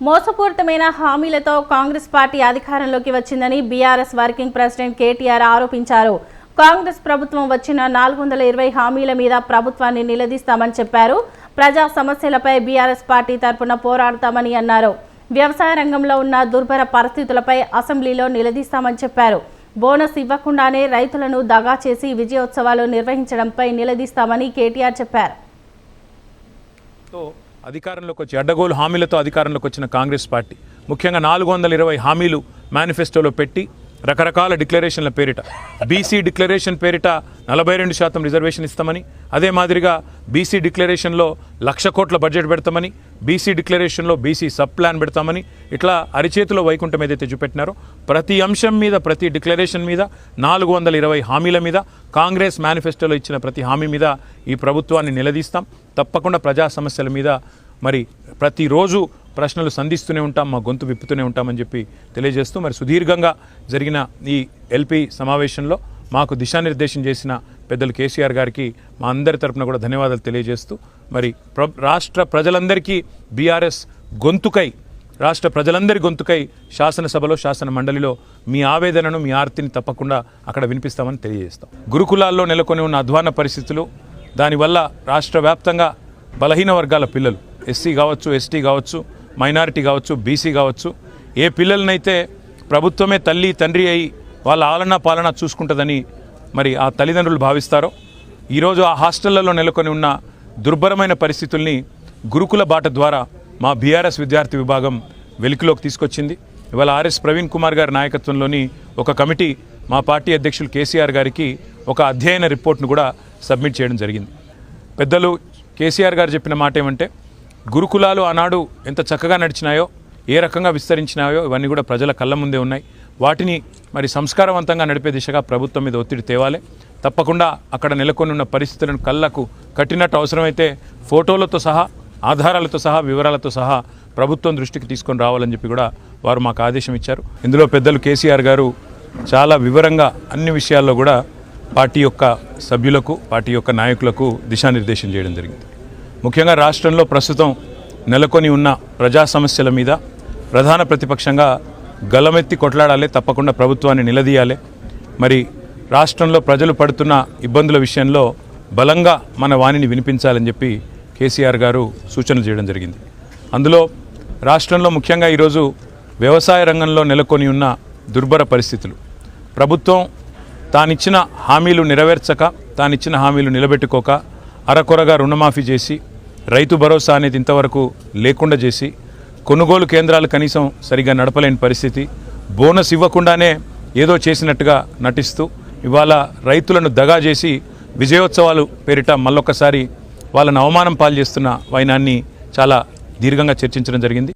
మోసపూరితమైన హామీలతో కాంగ్రెస్ పార్టీ అధికారంలోకి వచ్చిందని బీఆర్ఎస్ వర్కింగ్ ప్రెసిడెంట్ కేటీఆర్ ఆరోపించారు. కాంగ్రెస్ ప్రభుత్వం వచ్చిన నాలుగు వందల ఇరవై హామీల మీద ప్రభుత్వాన్ని నిలదీస్తామని చెప్పారు. ప్రజా సమస్యలపై బీఆర్ఎస్ పార్టీ తరపున పోరాడతామని అన్నారు. వ్యవసాయ రంగంలో ఉన్న దుర్భర పరిస్థితులపై అసెంబ్లీలో నిలదీస్తామని చెప్పారు. బోనస్ ఇవ్వకుండానే రైతులను దగా చేసి విజయోత్సవాలు నిర్వహించడంపై నిలదీస్తామని కేటీఆర్ చెప్పారు. అధికారంలోకి వచ్చి అడ్డగోలు హామీలతో అధికారంలోకి వచ్చిన కాంగ్రెస్ పార్టీ. ముఖ్యంగా నాలుగు వందల ఇరవై హామీలు మేనిఫెస్టోలో పెట్టి రకరకాల డిక్లరేషన్ల పేరిట బీసీ డిక్లరేషన్ పేరిట నలభై రెండు శాతం రిజర్వేషన్ ఇస్తామని అదే మాదిరిగా బీసీ డిక్లరేషన్లో లక్ష కోట్ల బడ్జెట్ పెడతామని బీసీ డిక్లరేషన్లో బీసీ సబ్ ప్లాన్ పెడతామని ఇట్లా అరిచేతిలో వైకుంఠం ఏదైతే చూపెట్టినారో ప్రతి అంశం మీద ప్రతి డిక్లరేషన్ మీద నాలుగు వందల ఇరవై హామీల మీద కాంగ్రెస్ మేనిఫెస్టోలో ఇచ్చిన ప్రతి హామీ మీద ఈ ప్రభుత్వాన్ని నిలదీస్తాం. తప్పకుండా ప్రజా సమస్యల మీద మరి ప్రతిరోజు ప్రశ్నలు సంధిస్తూనే ఉంటాం మా గొంతు విప్పుతూనే ఉంటామని చెప్పి తెలియజేస్తూ మరి సుదీర్ఘంగా జరిగిన ఈ ఎల్పి సమావేశంలో మాకు దిశానిర్దేశం చేసిన పెద్దలు కేసీఆర్ గారికి మా అందరి తరపున కూడా ధన్యవాదాలు తెలియజేస్తూ మరి ప్ర రాష్ట్ర ప్రజలందరికీ బీఆర్ఎస్ గొంతుకై రాష్ట్ర ప్రజలందరి గొంతుకై శాసనసభలో శాసన మండలిలో మీ ఆవేదనను మీ ఆర్తిని తప్పకుండా అక్కడ వినిపిస్తామని తెలియజేస్తాం. గురుకులాల్లో నెలకొని ఉన్న అధ్వాన పరిస్థితులు దానివల్ల రాష్ట్ర వ్యాప్తంగా బలహీన వర్గాల పిల్లలు ఎస్సీ కావచ్చు ఎస్టీ కావచ్చు మైనారిటీ కావచ్చు బీసీ కావచ్చు ఏ పిల్లలనైతే ప్రభుత్వమే తల్లి తండ్రి అయి వాళ్ళ ఆలన పాలన చూసుకుంటుందని మరి ఆ తల్లిదండ్రులు భావిస్తారో ఈరోజు ఆ హాస్టళ్ళలో నెలకొని ఉన్న దుర్భరమైన పరిస్థితుల్ని గురుకుల బాట ద్వారా మా బీఆర్ఎస్ విద్యార్థి విభాగం వెలికిలోకి తీసుకొచ్చింది. ఇవాళ ఆర్ఎస్ ప్రవీణ్ కుమార్ గారి నాయకత్వంలోని ఒక కమిటీ మా పార్టీ అధ్యక్షులు కేసీఆర్ గారికి ఒక అధ్యయన రిపోర్ట్ను కూడా సబ్మిట్ చేయడం జరిగింది. పెద్దలు కేసీఆర్ గారు చెప్పిన మాట ఏమంటే గురుకులాలు ఆనాడు ఎంత చక్కగా నడిచినాయో ఏ రకంగా విస్తరించినాయో ఇవన్నీ కూడా ప్రజల కళ్ళ ముందే ఉన్నాయి. వాటిని మరి సంస్కారవంతంగా నడిపే దిశగా ప్రభుత్వం మీద ఒత్తిడి తేవాలి. తప్పకుండా అక్కడ నెలకొని ఉన్న పరిస్థితులను కళ్ళకు కట్టినట్టు అవసరమైతే ఫోటోలతో సహా ఆధారాలతో సహా వివరాలతో సహా ప్రభుత్వం దృష్టికి తీసుకొని రావాలని చెప్పి కూడా వారు మాకు ఆదేశం ఇచ్చారు. ఇందులో పెద్దలు కేసీఆర్ గారు చాలా వివరంగా అన్ని విషయాల్లో కూడా పార్టీ యొక్క సభ్యులకు పార్టీ యొక్క నాయకులకు దిశానిర్దేశం చేయడం జరిగింది. ముఖ్యంగా రాష్ట్రంలో ప్రస్తుతం నెలకొని ఉన్న ప్రజా సమస్యల మీద ప్రధాన ప్రతిపక్షంగా గలమెత్తి కొట్లాడాలి తప్పకుండా ప్రభుత్వాన్ని నిలదీయాలి. మరి రాష్ట్రంలో ప్రజలు పడుతున్న ఇబ్బందుల విషయంలో బలంగా మన వాణిని వినిపించాలని చెప్పి కేసీఆర్ గారు సూచనలు చేయడం జరిగింది. అందులో రాష్ట్రంలో ముఖ్యంగా ఈరోజు వ్యవసాయ రంగంలో నెలకొని ఉన్న దుర్భర పరిస్థితులు. ప్రభుత్వం తానిచ్చిన హామీలు నెరవేర్చక తానిచ్చిన హామీలు నిలబెట్టుకోక అరకొరగా రుణమాఫీ చేసి రైతు భరోసా అనేది ఇంతవరకు లేకుండా చేసి కొనుగోలు కేంద్రాలు కనీసం సరిగా నడపలేని పరిస్థితి. బోనస్ ఇవ్వకుండానే ఏదో చేసినట్టుగా నటిస్తూ ఇవాళ రైతులను దగా చేసి విజయోత్సవాలు పేరిట మళ్ళొక్కసారి వాళ్ళని అవమానం పాలు చేస్తున్న వైనాన్ని చాలా దీర్ఘంగా చర్చించడం జరిగింది.